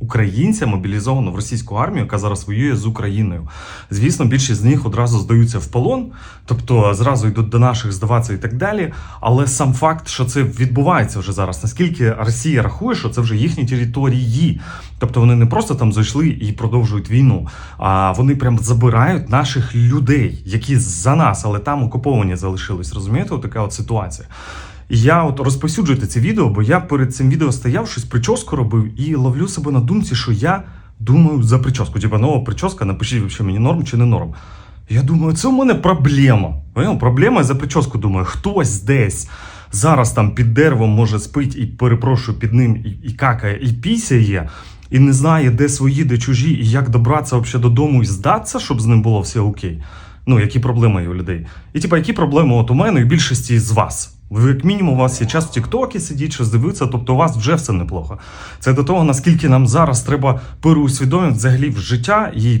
українця мобілізовано в російську армію, яка зараз воює з Україною. Звісно, більшість з них одразу здаються в полон, тобто зразу йдуть до наших здаватися і так далі. Але сам факт, що це відбувається вже зараз, наскільки Росія рахує, що це вже їхні території. Тобто вони не просто там зайшли і продовжують війну, а вони прям забирають наших людей, які за нас, але там окуповані залишились. Розумієте, така от ситуація. Я от розповсюджуйте це відео, бо я перед цим відео стояв, щось прическу робив і ловлю себе на думці, що я думаю за прическу. Типа нова прическа, напишіть вообще мені норм чи не норм. Я думаю, це у мене проблема. Проблема за прическу думаю, хтось десь зараз там під деревом може спить і перепрошую під ним і, і какає, і пісяє, і не знає, де свої, де чужі, і як добратися взагалі додому і здатися, щоб з ним було все окей. Ну, які проблеми є у людей. І типа, які проблеми от у мене і більшості з вас. Ви, як мінімум, у вас є час в Тіктокі сидіть, щось дивитися, тобто у вас вже все неплохо. Це до того, наскільки нам зараз треба переусвідомити взагалі в життя і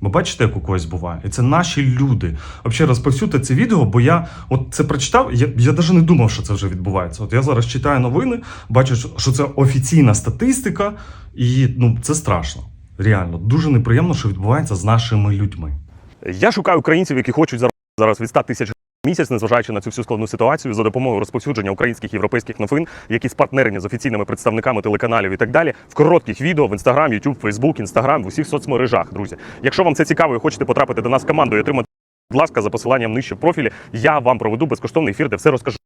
Бо бачите, як у когось буває. І це наші люди. Взагалі розповсюдьте це відео, бо я от це прочитав. Я, я навіть не думав, що це вже відбувається. От я зараз читаю новини, бачу, що- це офіційна статистика, і ну це страшно. Реально, дуже неприємно, що відбувається з нашими людьми. Я шукаю українців, які хочуть зараз- від 100 тисяч місяць, незважаючи на цю всю складну ситуацію, за допомогою розповсюдження українських європейських новин, які спартнерені з офіційними представниками телеканалів і так далі, в коротких відео в Інстаграм, Ютуб, Фейсбук, Інстаграм, в усіх соцмережах, друзі. Якщо вам це цікаво і хочете потрапити до нас в команду і отримати, будь ласка, за посиланням нижче в профілі, я вам проведу безкоштовний ефір, де все розкажу.